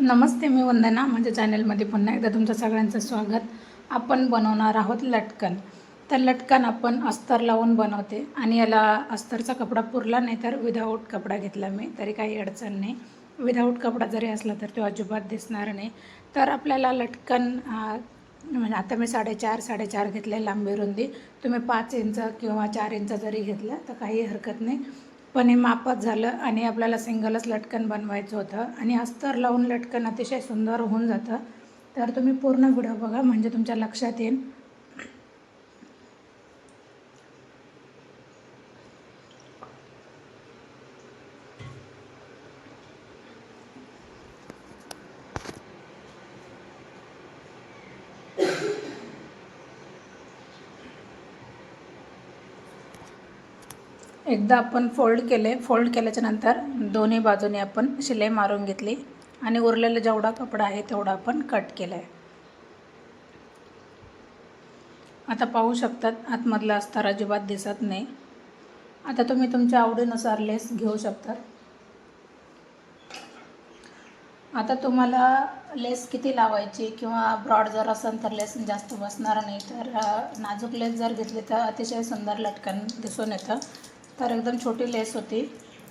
नमस्ते मी वंदना. माझ्या चॅनलमध्ये पुन्हा एकदा तुमचं सगळ्यांचं स्वागत. आपण बनवणार आहोत लटकन. तर लटकन आपण अस्तर लावून बनवते आणि याला अस्तरचा कपडा पुरला नाही तर विदाऊट कपडा घेतला मी. तरी काही अडचण नाही. विदाऊट कपडा जरी असला तर तो अजिबात दिसणार नाही. तर आपल्याला लटकन म्हणजे आता मी साडेचार साडेचार घेतले लांबी रुंदी. तुम्ही पाच इंच किंवा चार इंच जरी घेतलं तर काही हरकत नाही. पण हे मापच झालं आणि आपल्याला सिंगलच लटकन बनवायचं होतं. आणि अस्तर लावून लटकन अतिशय सुंदर होऊन जातं. तर तुम्ही पूर्ण व्हिडिओ बघा म्हणजे तुमच्या लक्षात येईल. एकदा आपण फोल्ड केले फोल्ड केल्याच्यानंतर दोन्ही बाजूने आपण शिलाई मारून घेतली आणि उरलेला जेवढा कपडा आहे तेवढा आपण कट केला आहे आता पाहू शकतात आतमधला अस्तर अजिबात दिसत नाही. आता तुम्ही तुमच्या आवडीनुसार लेस घेऊ शकता. आता तुम्हाला लेस किती लावायची किंवा ब्रॉड जर असेल तर लेस जास्त बसणार नाही तर नाजूक लेस जर घेतली तर अतिशय सुंदर लटकन दिसून येतं. तर एकदम छोटी लेस होती.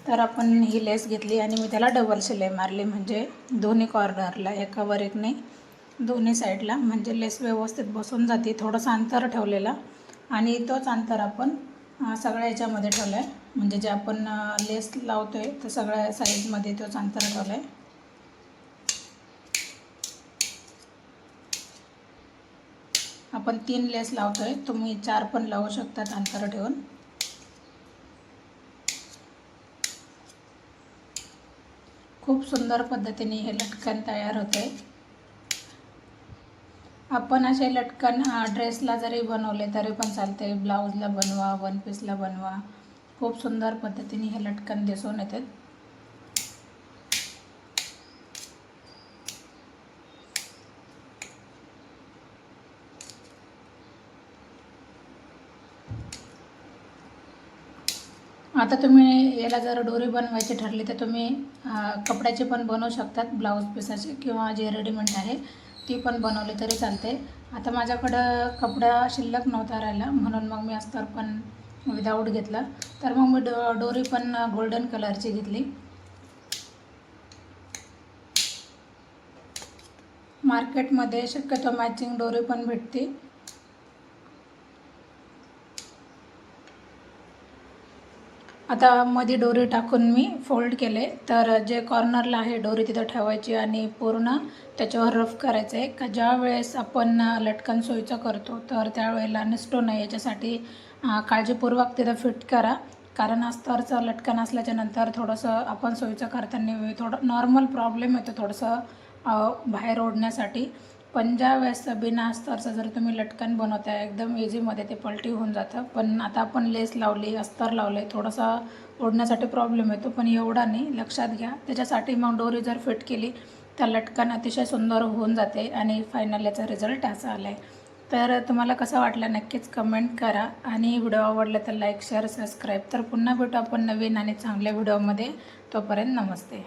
तर आपण ही लेस घेतली आणि मी त्याला डबल शिलाई मारली. म्हणजे दोन्ही कॉर्नरला एकावर एक नाही दोन्ही साईडला म्हणजे लेस व्यवस्थित बसून जाते. थोडंसं अंतर ठेवलेला. आणि तोच अंतर आपण सगळ्या याच्यामध्ये ठेवला आहे म्हणजे जे आपण लेस लावतो आहे तर सगळ्या साईजमध्ये तोच अंतर ठेवला आहे आपण तीन लेस लावतो आहे तुम्ही चार पण लावू शकतात अंतर ठेवून. खूप सुंदर पद्धतीने हे लटकन तयार होते. आपण असे लटकन ड्रेसला जरी बनवले तरी पण चालते. ब्लाऊजला बनवा वन पीसला बनवा. खूप सुंदर पद्धतीने हे लटकन दिसून येते. आता तुम्ही याला जर डोरी बनवायची ठरली तर तुम्ही कपड्याचे कपड्याची पण बनवू शकतात ब्लाऊज पिसाची किंवा जे रेडीमेड आहे ती पण बनवली तरी चालते. आता माझ्याकडं कपडा शिल्लक नव्हता राहिला म्हणून मग मी अस्तर पण विदाऊट घेतला. तर मग मी डो डोरी पण गोल्डन कलरची घेतली. मार्केटमध्ये शक्यतो मॅचिंग डोरी पण भेटते. आता मध्ये डोरी टाकून मी फोल्ड केले. तर जे कॉर्नरला आहे डोरी तिथं ठेवायची आणि पूर्ण त्याच्यावर रफ करायचं आहे का ज्या वेळेस आपण लटकन सोयीचं करतो तर त्यावेळेला निसटो नाही. याच्यासाठी काळजीपूर्वक तिथं फिट करा. कारण अस्तरचं लटकन असल्याच्या नंतर थोडंसं आपण सोयीचं करताना थोडं नॉर्मल प्रॉब्लेम येतो थोडंसं बाहेर ओढण्यासाठी. पंजाब ज्या बिना अस्तरचं जर तुम्ही लटकन बनवताय एकदम इझीमध्ये ते पलटी होऊन जातं. पण आता आपण लेस लावली अस्तर लावले थोडंसं ओढण्यासाठी प्रॉब्लेम येतो. पण एवढा नाही लक्षात घ्या. त्याच्यासाठी मग डोरी जर फिट केली तर लटकन अतिशय सुंदर होऊन जाते आणि फायनल याचा रिझल्ट असा आला आहे तर तुम्हाला कसं वाटलं नक्कीच कमेंट करा. आणि व्हिडिओ आवडला तर लाईक शेअर सबस्क्राईब तर पुन्हा भेटू आपण नवीन आणि चांगल्या व्हिडिओमध्ये तोपर्यंत नमस्ते.